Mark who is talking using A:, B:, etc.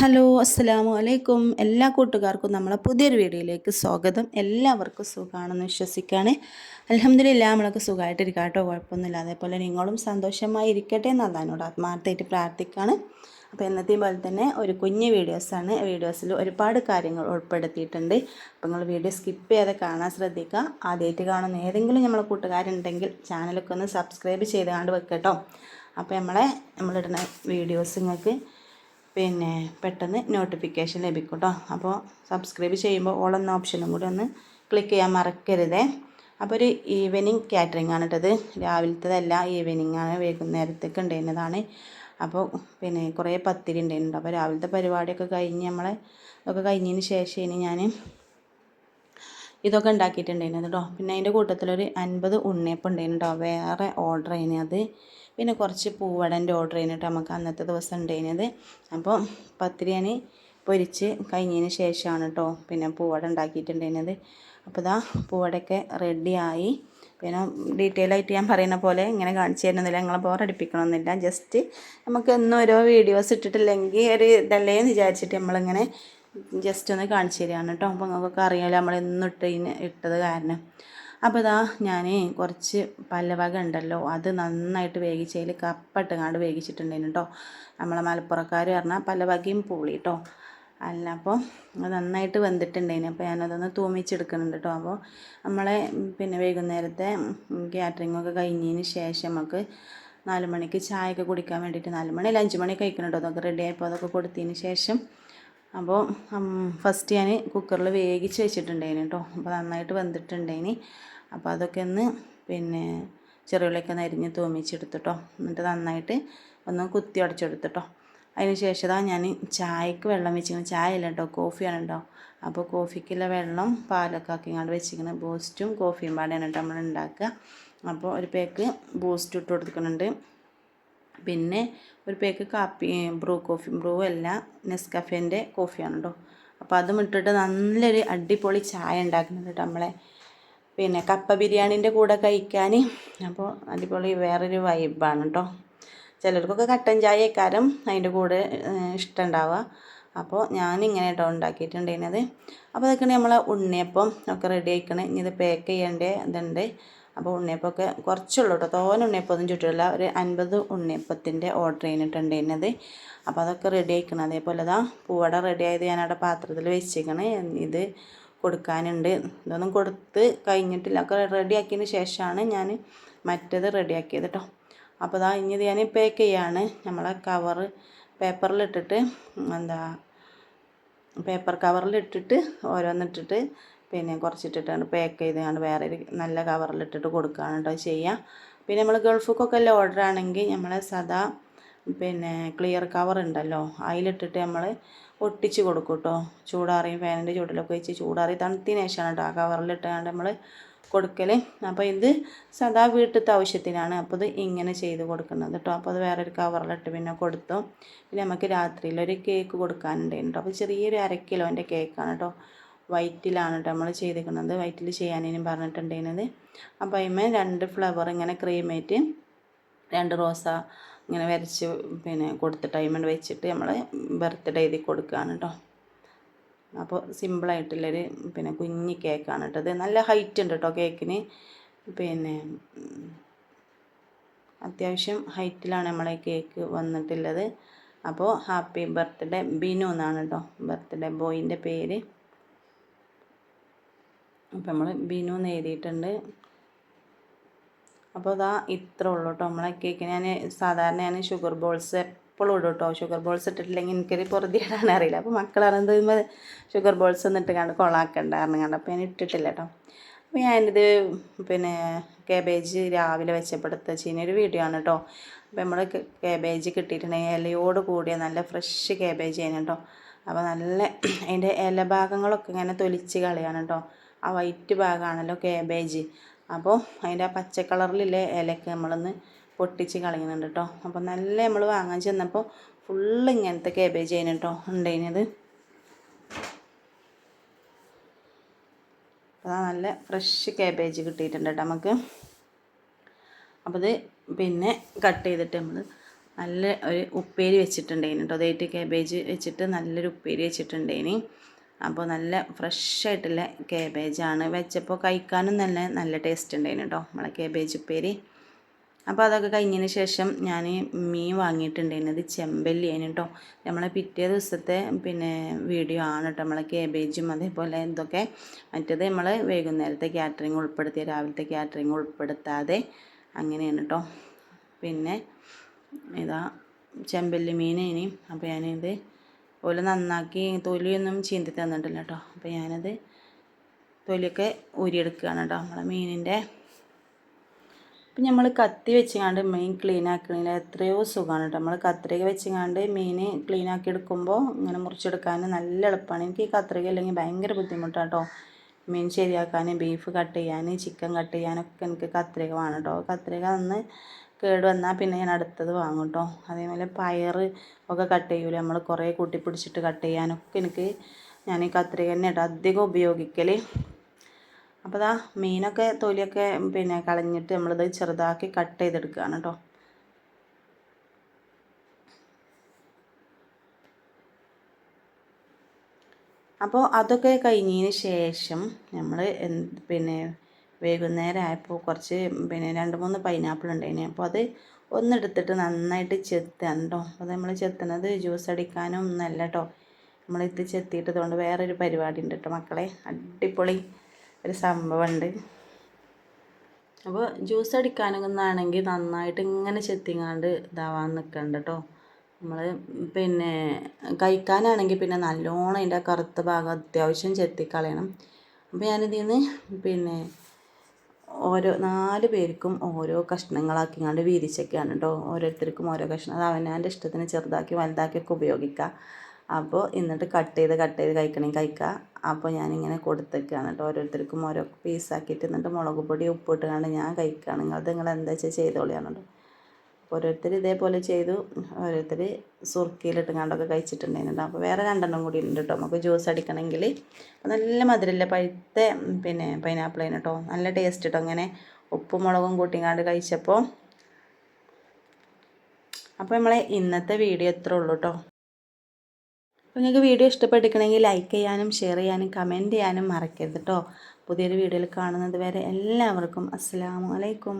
A: Hello അസ്സലാമു അലൈക്കും എല്ലാ കൂട്ടുകാർക്കും നമ്മളെ പുതിയൊരു വീഡിയോയിലേക്ക് സ്വാഗതം. എല്ലാവർക്കും സുഖമാണെന്ന് വിശ്വസിക്കുകയാണ്. അലഹമ്മദില്ല നമ്മളൊക്കെ സുഖമായിട്ടിരിക്കുക കേട്ടോ. കുഴപ്പമൊന്നുമില്ല. അതേപോലെ നിങ്ങളും സന്തോഷമായി ഇരിക്കട്ടെ എന്നതാണ് ആത്മാർത്ഥമായിട്ട് പ്രാർത്ഥിക്കുകയാണ് അപ്പോൾ എന്നത്തെയും പോലെ തന്നെ ഒരു കുഞ്ഞ് വീഡിയോസാണ് വീഡിയോസിൽ ഒരുപാട് കാര്യങ്ങൾ ഉൾപ്പെടുത്തിയിട്ടുണ്ട്. അപ്പോൾ നിങ്ങൾ വീഡിയോ സ്കിപ്പ് ചെയ്യാതെ കാണാൻ ശ്രദ്ധിക്കുക. ആദ്യമായിട്ട് കാണുന്ന ഏതെങ്കിലും നമ്മളെ കൂട്ടുകാരുണ്ടെങ്കിൽ ചാനലൊക്കെ ഒന്ന് സബ്സ്ക്രൈബ് ചെയ്ത് വെക്കട്ടോ അപ്പോൾ നമ്മളെ നമ്മളിടുന്ന വീഡിയോസ് നിങ്ങൾക്ക് പിന്നെ പെട്ടെന്ന് നോട്ടിഫിക്കേഷൻ ലഭിക്കും കേട്ടോ അപ്പോൾ സബ്സ്ക്രൈബ് ചെയ്യുമ്പോൾ ഓൾ എന്ന ഓപ്ഷനും കൂടി ഒന്ന് ക്ലിക്ക് ചെയ്യാൻ മറക്കരുതേ. അപ്പോൾ ഒരു ഈവനിങ് കാറ്ററിംഗ് ആണ് കേട്ടത് രാവിലത്തേതല്ല ഈവനിങ് ആണ്. വൈകുന്നേരത്തേക്ക് ഉണ്ടായിരുന്നതാണ് അപ്പോൾ പിന്നെ കുറേ പത്തിരി ഉണ്ടായിരുന്നു അപ്പോൾ രാവിലത്തെ പരിപാടിയൊക്കെ കഴിഞ്ഞ് നമ്മളെ ഒക്കെ കഴിഞ്ഞതിന് ശേഷം ഇനി ഞാൻ ഇതൊക്കെ ഉണ്ടാക്കിയിട്ടുണ്ടായിരുന്നു കേട്ടോ പിന്നെ അതിന്റെ കൂട്ടത്തിലൊരു അൻപത് ഉണ്ണിയപ്പം ഉണ്ടായിരുന്നു കേട്ടോ വേറെ ഓർഡർ ചെയ്യുന്നത് അത്. പിന്നെ കുറച്ച് പൂവടന്റെ ഓർഡർ ചെയ്യുന്നിട്ട് നമുക്ക് അന്നത്തെ ദിവസം ഉണ്ടായിരുന്നത്. അപ്പോൾ പത്തിരിയാണി പൊരിച്ച് കഴിഞ്ഞതിന് ശേഷമാണ് കേട്ടോ പിന്നെ പൂവട ഉണ്ടാക്കിയിട്ടുണ്ടായിരുന്നത്. അപ്പോൾ ഇതാ പൂവടയൊക്കെ റെഡിയായി പിന്നെ ഡീറ്റെയിൽ ആയിട്ട് ഞാൻ പറയുന്ന പോലെ ഇങ്ങനെ കാണിച്ചു തരുന്നില്ല ഞങ്ങളെ ബോറടിപ്പിക്കണമെന്നില്ല ജസ്റ്റ് നമുക്ക് എന്നും ഓരോ വീഡിയോസ് ഇട്ടിട്ടില്ലെങ്കിൽ ഒരു ഇതല്ലേ എന്ന് വിചാരിച്ചിട്ട് നമ്മളിങ്ങനെ ജസ്റ്റ് ഒന്ന് കാണിച്ചു തരികയാണ് കേട്ടോ അപ്പോൾ നിങ്ങൾക്കൊക്കെ അറിയാമല്ലോ നമ്മൾ എന്നും ഇട്ട് ഇട്ടത് കാരണം. അപ്പോൾ ഇതാ ഞാൻ കുറച്ച് പല്ലവക ഉണ്ടല്ലോ അത് നന്നായിട്ട് വേവിച്ചതിൽ കപ്പിട്ടുങ്ങാണ്ട് വേവിച്ചിട്ടുണ്ടായിരുന്നു കേട്ടോ നമ്മളെ മലപ്പുറക്കാർ പറഞ്ഞാൽ പല്ലവകയും പൂളി കേട്ടോ അല്ല അപ്പോൾ അത് നന്നായിട്ട് വെന്തിട്ടുണ്ടായിരുന്നു. അപ്പോൾ ഞാനതൊന്ന് തൂമിച്ചെടുക്കുന്നുണ്ട് കേട്ടോ അപ്പോൾ നമ്മളെ പിന്നെ വൈകുന്നേരത്തെ കാറ്ററിങ്ങൊക്കെ കഴിഞ്ഞതിന് ശേഷം നമുക്ക് നാല് മണിക്ക് ചായയൊക്കെ കുടിക്കാൻ വേണ്ടിയിട്ട് നാല് മണി അല്ല അഞ്ച് മണി കഴിക്കണം കേട്ടോ അതൊക്കെ റെഡി ആയപ്പോൾ അതൊക്കെ കൊടുത്തതിന് ശേഷം അപ്പോൾ ഫസ്റ്റ് ഞാൻ കുക്കറിൽ വേവിച്ച് വെച്ചിട്ടുണ്ടായിന് കേട്ടോ അപ്പോൾ നന്നായിട്ട് വെന്തിട്ടുണ്ടായിന്. അപ്പോൾ അതൊക്കെ ഒന്ന് പിന്നെ ചെറുകളിയൊക്കെ ഒന്ന് അരിഞ്ഞ് തൂമിച്ചെടുത്തിട്ടോ എന്നിട്ട് നന്നായിട്ട് ഒന്ന് കുത്തി അടച്ചെടുത്തിട്ടോ അതിന് ശേഷം ഞാൻ ചായക്ക് വെള്ളം വെച്ചിരിക്കുന്നത് ചായ അല്ല കേട്ടോ കോഫിയാണ് കേട്ടോ അപ്പോൾ കോഫിക്കുള്ള വെള്ളം പാലൊക്കെ ആക്കിങ്ങാണ്ട് വെച്ചിരിക്കുന്നത് ബൂസ്റ്റും കോഫിയും പാടെയാണ് കേട്ടോ നമ്മൾ ഉണ്ടാക്കുക അപ്പോൾ ഒരു പേക്ക് ബൂസ്റ്റ് ഇട്ട് കൊടുക്കുന്നുണ്ട് പിന്നെ ഒരു പേക്ക് കാപ്പി ബ്രൂ കോഫി ബ്രൂ അല്ല നെസ്കഫേന്റെ കോഫിയാണ് കേട്ടോ അപ്പോൾ അതും ഇട്ടിട്ട് നല്ലൊരു അടിപൊളി ചായ ഉണ്ടാക്കുന്നത് കേട്ടോ നമ്മളെ. പിന്നെ കപ്പ ബിരിയാണീന്റെ കൂടെ കഴിക്കാൻ അപ്പോൾ അടിപൊളി വേറൊരു വൈബാണ് കേട്ടോ ചിലർക്കൊക്കെ കട്ടൻ ചായ ചായക്കാരം അതിന്റെ കൂടെ ഇഷ്ടമുണ്ടാവുക അപ്പോൾ ഞാനിങ്ങനെ കേട്ടോ ഉണ്ടാക്കിയിട്ടുണ്ടായിരുന്നത്. അപ്പോൾ അതൊക്കെയാണ് നമ്മളെ ഉണ്ണിയപ്പം ഒക്കെ റെഡി ആയിക്കണേ. ഇനി ഇത് പാക്ക് ചെയ്യേണ്ടേ ഇതുണ്ട്. അപ്പോൾ ഉണ്ണിയപ്പമൊക്കെ കുറച്ചുള്ളൂ കേട്ടോ തോന ഉണ്ണിയപ്പൊന്നും ചുറ്റില്ല ഒരു അൻപത് ഉണ്ണിയപ്പത്തിന്റെ ഓർഡർ ചെയ്തിട്ടുണ്ടായിരുന്നത്. അപ്പോൾ അതൊക്കെ റെഡി ആയിക്കണം. അതേപോലെ ഇതാ പൂവട റെഡി ആയത് ഞാൻ അവിടെ പാത്രത്തിൽ വെച്ചേക്കണേ. ഇത് കൊടുക്കാനുണ്ട്. ഇതൊന്നും കൊടുത്ത് കഴിഞ്ഞിട്ടില്ല. ഒക്കെ റെഡിയാക്കിയതിന് ശേഷമാണ് ഞാൻ മറ്റേത് റെഡിയാക്കിയത് കേട്ടോ അപ്പോൾ ഇതാ ഇനി ഞാൻ പാക്ക് ചെയ്യാണ്. നമ്മളെ കവറ് പേപ്പറിലിട്ടിട്ട് എന്താ പേപ്പർ കവറിലിട്ടിട്ട് ഓരോന്നിട്ടിട്ട് പിന്നെ കുറച്ചിട്ടിട്ടാണ് പാക്ക് ചെയ്തുകൊണ്ട് വേറെ ഒരു നല്ല കവറിലിട്ടിട്ട് കൊടുക്കുകയാണ് കേട്ടോ ചെയ്യുക പിന്നെ നമ്മൾ ഗൾഫിക്കൊക്കെ എല്ലാം ഓർഡർ ആണെങ്കിൽ നമ്മൾ സദാ പിന്നെ ക്ലിയർ കവർ ഉണ്ടല്ലോ. അതിലിട്ടിട്ട് നമ്മൾ ഒട്ടിച്ച് കൊടുക്കും കേട്ടോ ചൂടാറിയും ഫാനിന്റെ ചൂടിലൊക്കെ വെച്ച് ചൂടാറി തണുത്തിന് ശേഷമാണ് കേട്ടോ ആ കവറിലിട്ടാണ്ട് നമ്മൾ കൊടുക്കൽ അപ്പോൾ ഇത് സദാ വീട്ടിലത്തെ ആവശ്യത്തിനാണ് അപ്പോൾ ഇത് ഇങ്ങനെ ചെയ്ത് കൊടുക്കുന്നത് കേട്ടോ അപ്പോൾ അത് വേറൊരു കവറിലിട്ട് പിന്നെ കൊടുത്തു. പിന്നെ നമുക്ക് രാത്രിയിലൊരു കേക്ക് കൊടുക്കാനുണ്ടായിരുന്നു കേട്ടോ അപ്പോൾ ചെറിയൊരു അര കിലോന്റെ കേക്കാണ് കേട്ടോ വൈറ്റിലാണ് കേട്ടോ നമ്മൾ ചെയ്തിരിക്കുന്നത്. വൈറ്റിൽ ചെയ്യാനും പറഞ്ഞിട്ടുണ്ടായിരുന്നത്. അപ്പോൾ അതിന്മേ രണ്ട് ഫ്ലവർ ഇങ്ങനെ ക്രീമേറ്റ് രണ്ട് റോസ ഇങ്ങനെ വരച്ച് പിന്നെ കൊടുത്തിട്ട് അതിന്മേൽ വെച്ചിട്ട് നമ്മൾ ബർത്ത്ഡേ എഴുതി കൊടുക്കുകയാണ് കേട്ടോ അപ്പോൾ സിമ്പിളായിട്ടുള്ളൊരു പിന്നെ കുഞ്ഞി കേക്കാണ് കേട്ടോ ഇത്. നല്ല ഹൈറ്റ് ഉണ്ട് കേട്ടോ കേക്കിന് പിന്നെ അത്യാവശ്യം ഹൈറ്റിലാണ് നമ്മളെ കേക്ക് വന്നിട്ടുള്ളത്. അപ്പോൾ ഹാപ്പി ബർത്ത്ഡേ ബിനു എന്നാണ് കേട്ടോ ബർത്ത്ഡേ ബോയിന്റെ പേര്. അപ്പോൾ നമ്മൾ ബിനു എന്ന് എഴുതിയിട്ടുണ്ട്. അപ്പോൾ ഇതാ ഇത്ര ഉള്ളൂ കേട്ടോ നമ്മളെ കേക്ക് ഞാൻ സാധാരണ ഞാൻ ഷുഗർ ബോൾസ് എപ്പോഴും ഇടും കേട്ടോ ഷുഗർ ബോൾസ് ഇട്ടിട്ടില്ലെങ്കിൽ എനിക്കൊരു പൊറുതിയിടാൻ അറിയില്ല. അപ്പോൾ മക്കൾ അറിയുന്നത് ഷുഗർ ബോൾസ് ഒന്നും ഇട്ട് കണ്ട് കൊളാക്കണ്ടായിരുന്നു കണ്ട്. അപ്പോൾ ഞാൻ ഇട്ടിട്ടില്ല കേട്ടോ അപ്പോൾ ഞാനിത് പിന്നെ കേബേജ് രാവിലെ വെച്ചപ്പെടുത്ത ചെയ്യുന്നൊരു വീഡിയോ ആണ് കേട്ടോ അപ്പോൾ നമ്മൾ കേബേജ് കിട്ടിയിട്ടുണ്ടെങ്കിൽ ഇലയോട് കൂടിയ നല്ല ഫ്രഷ് കേബേജ് ആണ് കേട്ടോ അപ്പോൾ നല്ല അതിന്റെ ഇല ഭാഗങ്ങളൊക്കെ ഇങ്ങനെ തൊലിച്ച് കളയാണ് കേട്ടോ ആ വൈറ്റ് ഭാഗമാണല്ലോ കേബേജ് അപ്പോൾ അതിന്റെ ആ പച്ച കളറിലുള്ള ഇലയൊക്കെ നമ്മളൊന്ന് പൊട്ടിച്ച് കളയുന്നുണ്ട് കേട്ടോ അപ്പോൾ നല്ല നമ്മൾ വാങ്ങാൻ ചെന്നപ്പോൾ ഫുള്ള് ഇങ്ങനത്തെ കേബേജ് ആയിരുന്നു കേട്ടോ ഉണ്ടായിരുന്നത്. അപ്പോൾ നല്ല ഫ്രഷ് കേബേജ് കിട്ടിയിട്ടുണ്ട് കേട്ടോ നമുക്ക്. അപ്പോൾ ഇത് പിന്നെ കട്ട് ചെയ്തിട്ട് നമ്മൾ നല്ല ഒരു ഉപ്പേരി വെച്ചിട്ടുണ്ടായിന് കേട്ടോ അതായിട്ട് കാബേജ് വെച്ചിട്ട് നല്ലൊരു ഉപ്പേരി വെച്ചിട്ടുണ്ടേന് അപ്പോൾ നല്ല ഫ്രഷ് ആയിട്ടുള്ള കാബേജാണ് വെച്ചപ്പോൾ കഴിക്കാനും നല്ല നല്ല ടേസ്റ്റ് ഉണ്ടായിരുന്നു കേട്ടോ നമ്മളെ കേബേജ് ഉപ്പേരി. അപ്പോൾ അതൊക്കെ കഴിഞ്ഞതിന് ശേഷം ഞാൻ മീൻ വാങ്ങിയിട്ടുണ്ടായിരുന്നത് ചെമ്പല്ലിയാണ് കേട്ടോ നമ്മളെ പിറ്റേ ദിവസത്തെ പിന്നെ വീഡിയോ ആണ് കേട്ടോ നമ്മളെ കേബേജും അതേപോലെ ഇതൊക്കെ മറ്റേത് നമ്മൾ വൈകുന്നേരത്തെ കാറ്ററിങ് ഉൾപ്പെടുത്തിയ രാവിലത്തെ കാറ്ററിങ് ഉൾപ്പെടുത്താതെ അങ്ങനെയാണ് കേട്ടോ പിന്നെ ഇതാ ചെമ്പല്ലി ഇനി അപ്പോൾ ഞാനിത് പോലെ നന്നാക്കി തൊലിയൊന്നും ചീന്തി തന്നിട്ടില്ല കേട്ടോ. അപ്പോൾ ഞാനത് തൊലിയൊക്കെ ഊരിയെടുക്കുകയാണ് കേട്ടോ നമ്മളെ മീനിന്റെ. ഇപ്പം നമ്മൾ കത്തി വെച്ചങ്ങാണ്ട് മീൻ ക്ലീൻ ആക്കണില്ല എത്രയോ സുഖമാണ് കേട്ടോ. നമ്മൾ കത്രിക വെച്ചങ്ങാണ്ട് മീൻ ക്ലീൻ ആക്കി എടുക്കുമ്പോൾ ഇങ്ങനെ മുറിച്ചെടുക്കാൻ നല്ല എളുപ്പമാണ് എനിക്ക് ഈ കത്രിക അല്ലെങ്കിൽ ഭയങ്കര ബുദ്ധിമുട്ടാണ് കേട്ടോ. മീൻ ശരിയാക്കാൻ ബീഫ് കട്ട് ചെയ്യാൻ ചിക്കൻ കട്ട് ചെയ്യാനൊക്കെ എനിക്ക് കത്രിക വേണം കേട്ടോ. കത്രിക ഒന്ന് കേട് വന്നാൽ പിന്നെ ഞാൻ അടുത്തത് വാങ്ങും കേട്ടോ അതേപോലെ പയർ ഒക്കെ കട്ട് ചെയ്യൂലേ നമ്മൾ കുറേ കൂട്ടി പിടിച്ചിട്ട് കട്ട് ചെയ്യാനൊക്കെ എനിക്ക് ഞാൻ ഈ കത്രിക തന്നെ കേട്ടോ അധികം ഉപയോഗിക്കൽ അപ്പോൾ ഇതാ മീനൊക്കെ തൊലിയൊക്കെ പിന്നെ കളഞ്ഞിട്ട് നമ്മളിത് ചെറുതാക്കി കട്ട് ചെയ്തെടുക്കുകയാണ് കേട്ടോ അപ്പോൾ അതൊക്കെ കഴിഞ്ഞതിന് ശേഷം നമ്മൾ പിന്നെ വൈകുന്നേരം ആയപ്പോൾ കുറച്ച് പിന്നെ രണ്ട് മൂന്ന് പൈനാപ്പിൾ ഉണ്ടായിന്. അപ്പോൾ അത് ഒന്നെടുത്തിട്ട് നന്നായിട്ട് ചെത്തുകയാണ് കേട്ടോ അത് നമ്മൾ ചെത്തുന്നത് ജ്യൂസ് അടിക്കാനും ഒന്നല്ല കേട്ടോ നമ്മളിത് ചെത്തിയിട്ടതുകൊണ്ട് വേറൊരു പരിപാടി ഉണ്ട് കേട്ടോ മക്കളെ. അടിപൊളി ഒരു സംഭവമുണ്ട് അപ്പോൾ ജ്യൂസ് അടിക്കാനൊന്നാണെങ്കിൽ നന്നായിട്ട് ഇങ്ങനെ ചെത്തിങ്ങാണ്ട് ഇതാവാൻ നിൽക്കണ്ട കേട്ടോ നമ്മൾ പിന്നെ കഴിക്കാനാണെങ്കിൽ പിന്നെ നല്ലോണം അതിന്റെ കറുത്ത ഭാഗം അത്യാവശ്യം ചെത്തിക്കളയണം. അപ്പോൾ ഞാനിതിൽ നിന്ന് പിന്നെ ഓരോ നാല് പേർക്കും ഓരോ കഷ്ണങ്ങളാക്കി കണ്ട് വീതിച്ചൊക്കെയാണ് കേട്ടോ ഓരോരുത്തർക്കും ഓരോ കഷ്ണം. അത് അവനവന്റെ ഇഷ്ടത്തിന് ചെറുതാക്കി വലുതാക്കിയൊക്കെ ഉപയോഗിക്കുക അപ്പോൾ എന്നിട്ട് കട്ട് ചെയ്ത് കട്ട് ചെയ്ത് കഴിക്കണമെങ്കിൽ കഴിക്കുക അപ്പോൾ ഞാനിങ്ങനെ കൊടുത്തൊക്കെയാണ് കേട്ടോ ഓരോരുത്തർക്കും ഓരോ പീസാക്കിയിട്ട് എന്നിട്ട് മുളക് പൊടി ഉപ്പിട്ട് കണ്ട് ഞാൻ കഴിക്കുകയാണ് അത് നിങ്ങൾ എന്താ വെച്ചാൽ ചെയ്തോളിയാണ് കേട്ടോ ഓരോരുത്തർ ഇതേപോലെ ചെയ്തു. ഓരോരുത്തർ സുർക്കിയിലിട്ട് കണ്ടൊക്കെ കഴിച്ചിട്ടുണ്ടായിരുന്നു അപ്പോൾ വേറെ രണ്ടെണ്ണം കൂടി ഉണ്ട് കേട്ടോ നമുക്ക് ജ്യൂസ് അടിക്കണമെങ്കിൽ. നല്ല മധുരമില്ല പഴുത്ത പിന്നെ പൈനാപ്പിളിന് കേട്ടോ നല്ല ടേസ്റ്റ് കേട്ടോ അങ്ങനെ ഉപ്പും മുളകും കൂട്ടിങ്ങാണ്ട് കഴിച്ചപ്പോൾ അപ്പോൾ നമ്മളെ ഇന്നത്തെ വീഡിയോ എത്ര ഉള്ളൂ കേട്ടോ അപ്പോൾ നിങ്ങൾക്ക് വീഡിയോ ഇഷ്ടപ്പെട്ടിരിക്കണമെങ്കിൽ ലൈക്ക് ചെയ്യാനും ഷെയർ ചെയ്യാനും കമന്റ് ചെയ്യാനും മറക്കരുത് കേട്ടോ പുതിയൊരു വീഡിയോയിൽ കാണുന്നത് വരെ എല്ലാവർക്കും അസ്സാം വലൈക്കും